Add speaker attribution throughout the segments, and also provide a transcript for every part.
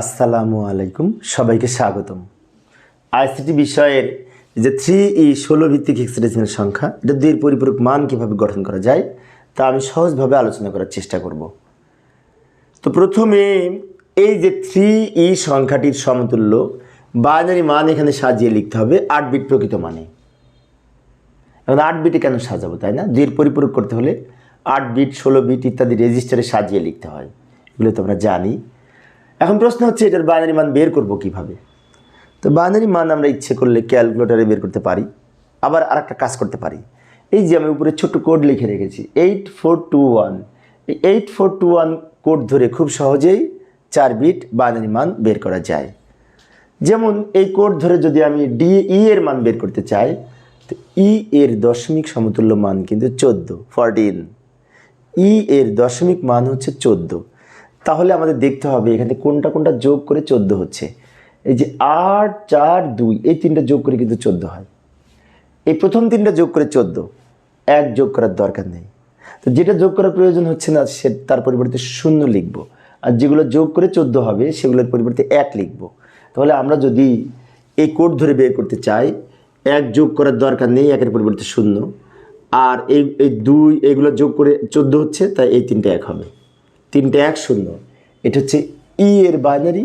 Speaker 1: আসসালামু আলাইকুম, সবাইকে স্বাগতম। আইসিটি বিষয়ের যে থ্রি ই ষোলো ভিত্তিক হেক্সাডেসিমাল সংখ্যা, এটা দুইয়ের পরিপূরক মান কীভাবে গঠন করা যায়, তা আমি সহজভাবে আলোচনা করার চেষ্টা করব। তো প্রথমে, এই যে থ্রি ই সংখ্যাটির সমতুল্য বাইনারি মান এখানে সাজিয়ে লিখতে হবে আট বিট প্রকৃত মানে। এখন আট বিটে কেন সাজাবো, তাই না? দুইয়ের পরিপূরক করতে হলে আট বিট ষোলো বিট ইত্যাদি রেজিস্টারে সাজিয়ে লিখতে হয়। এগুলো তো আমরা জানি। এখন প্রশ্ন হচ্ছে, এটার বাইনারি মান বের করব কীভাবে? তো বাইনারি মান আমরা ইচ্ছে করলে ক্যালকুলেটারে বের করতে পারি, আবার আর একটা কাজ করতে পারি। এই যে আমি উপরে ছোট্ট কোড লিখে রেখেছি এইট ফোর টু ওয়ান এই eight four two one code ধরে খুব সহজেই চার বিট বাইনারি মান বের করা যায়। যেমন এই কোড ধরে যদি আমি ডি ই এর মান বের করতে চাই, তো ই এর দশমিক সমতুল্য মান কিন্তু চোদ্দ ফরটিন ই এর দশমিক মান হচ্ছে চোদ্দ। তাহলে আমাদের দেখতে হবে এখানে কোনটা কোনটা যোগ করে চোদ্দ হচ্ছে। এই যে আট, চার, দুই, এই তিনটা যোগ করে কিন্তু চোদ্দ হয়। এই প্রথম তিনটা যোগ করে চোদ্দ, এক যোগ করার দরকার নেই। তো যেটা যোগ করার প্রয়োজন হচ্ছে না, সে তার পরিবর্তে শূন্য লিখব। আর যেগুলো যোগ করে চোদ্দ হবে, সেগুলোর পরিবর্তে এক লিখব। তাহলে আমরা যদি এই কোড ধরে বের করতে চাই, এক যোগ করার দরকার নেই, একের পরিবর্তে শূন্য। আর এই এই দুই, এগুলো যোগ করে চোদ্দ হচ্ছে, তাই এই তিনটে এক হবে। তিনটে এক শূন্য। এটা হচ্ছে ই এর বাইনারি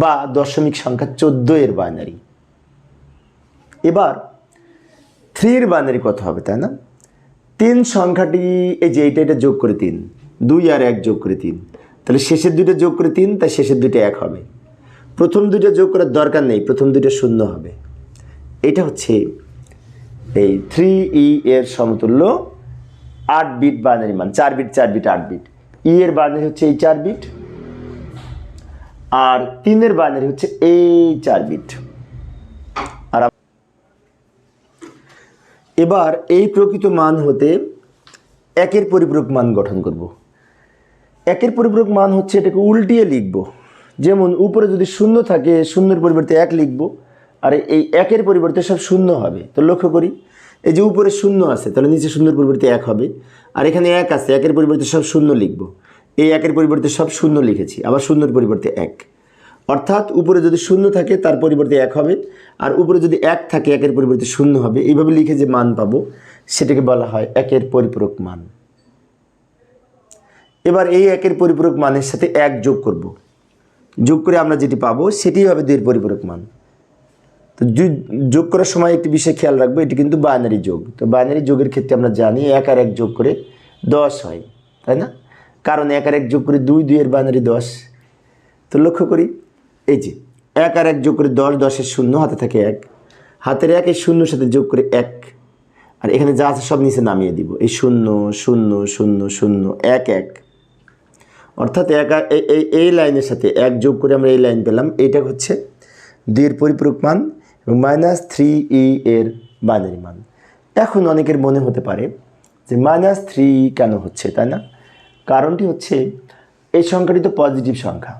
Speaker 1: বা দশমিক সংখ্যা চোদ্দ এর বাইনারি এবার থ্রি এর বাইনারি কত হবে, তাই না? তিন সংখ্যাটি, এই যে এইটা এটা যোগ করে তিন। দুই আর এক যোগ করে তিন। তাহলে শেষের দুইটা যোগ করে তিন, তাই শেষের দুইটা এক হবে। প্রথম দুইটা যোগ করার দরকার নেই, প্রথম দুইটা শূন্য হবে। এটা হচ্ছে এই থ্রি ই এর সমতুল্য আট বিট বাইনারি মান, চার বিট চার বিট আট বিট ই এর বাইনারি হচ্ছে এই চার বিট আর তিনের বাইনারি হচ্ছে এই চার বিট আর এবার এই প্রকৃত মান হতে একের পরিপূরক মান গঠন করব। একের পরিপূরক মান হচ্ছে এটাকে উল্টিয়ে লিখব। যেমন উপরে যদি শূন্য থাকে, শূন্যের পরিবর্তে এক লিখব। আর এই একের পরিবর্তে সব শূন্য হবে। তো লক্ষ্য করি এই যে উপরে শূন্য আছে, তাহলে নিচে শূন্যের পরিবর্তে এক হবে। আর এখানে এক আছে, একের পরিবর্তে সব শূন্য লিখব। এই একের পরিবর্তে সব শূন্য লিখেছি, আবার শূন্যের পরিবর্তে এক। অর্থাৎ উপরে যদি শূন্য থাকে, তার পরিবর্তে এক হবে, আর উপরে যদি এক থাকে, একের পরিবর্তে শূন্য হবে। এইভাবে লিখে যে মান পাবো, সেটাকে বলা হয় একের পরিপূরক মান। এবার এই একের পরিপূরক মানের সাথে এক যোগ করব। যোগ করে আমরা যেটি পাবো সেটি হবে দুইয়ের পরিপূরক মান। তো যোগ করার সময় একটি বিষয় খেয়াল রাখব, এটি কিন্তু বাইনারি যোগ। তো বাইনারি যোগের ক্ষেত্রে আমরা জানি এক আর এক যোগ করে দশ হয়, তাই না? কারণ এক আর এক যোগ করে দুই, দুইয়ের বাইনারি দশ। তো লক্ষ্য করি, এই যে এক আর এক যোগ করে দশ, দশের শূন্য, হাতে থাকে এক। হাতের এক, এই শূন্যর সাথে যোগ করে এক। আর এখানে যা আছে সব নিচে নামিয়ে দিব। এই শূন্য শূন্য শূন্য শূন্য, এক এক। অর্থাৎ এক এই- এই লাইনের সাথে এক যোগ করে আমরা এই লাইন পেলাম। এইটা হচ্ছে দুইয়ের পরিপূরক মান। এবং মাইনাস থ্রি ই এর বাইনারি মান। এখন অনেকের মনে হতে পারে যে মাইনাস থ্রি কেন হচ্ছে, তাই না? কারণটি হচ্ছে এই সংখ্যাটি তো পজিটিভ সংখ্যা।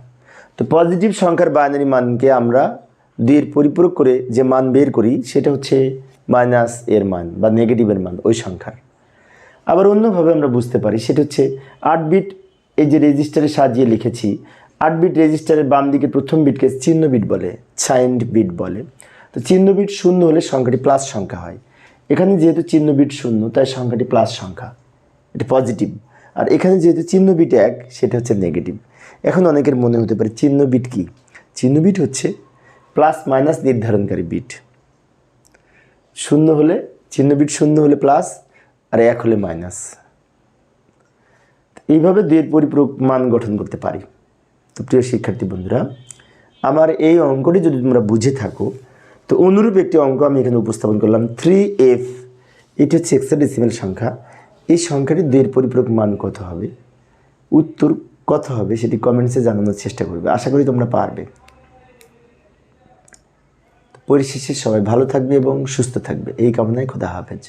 Speaker 1: তো পজিটিভ সংখ্যার বাইনারি মানকে আমরা দুইয়ের পরিপূরক করে যে মান বের করি, সেটা হচ্ছে মাইনাস এর মান বা নেগেটিভের মান, ওই সংখ্যার। আবার অন্যভাবে আমরা বুঝতে পারি, সেটা হচ্ছে আট বিট এই যে রেজিস্টারে সাজিয়ে লিখেছি, আট বিট রেজিস্টারের বাম দিকে প্রথম বিটকে চিহ্ন বিট বলে সাইন্ড বিট বলে। তো চিহ্নবিট শূন্য হলে সংখ্যাটি প্লাস সংখ্যা হয়। এখানে যেহেতু চিহ্নবিট শূন্য, তাই সংখ্যাটি প্লাস সংখ্যা। এটা পজিটিভ আর এখানে যেহেতু চিহ্নবিট এক, সেটা হচ্ছে নেগেটিভ এখন অনেকের মনে হতে পারে চিহ্নবিট কি? চিহ্ন বিট হচ্ছে প্লাস মাইনাস নির্ধারণকারী বিট। শূন্য হলে চিহ্ন বিট শূন্য হলে প্লাস আর এক হলে মাইনাস এইভাবে দুইয়ের পরিপূরক মান গঠন করতে পারি। তো প্রিয় শিক্ষার্থী বন্ধুরা, আমার এই অঙ্কটি যদি তোমরা বুঝে থাকো তো অনুরূপ একটি অঙ্ক আমি এখানে উপস্থাপন করলাম। থ্রি এফ এটি হচ্ছে এক্সাডেসিমেল সংখ্যা। এই সংখ্যাটি দুইয়ের পরিপূরক মান কত হবে? উত্তর কত হবে সেটি কমেন্টসে জানানোর চেষ্টা করবে। আশা করি তোমরা পারবে। পরিশেষে সবাই ভালো থাকবে এবং সুস্থ থাকবে। এই কামনায় খোদা হাফেজ।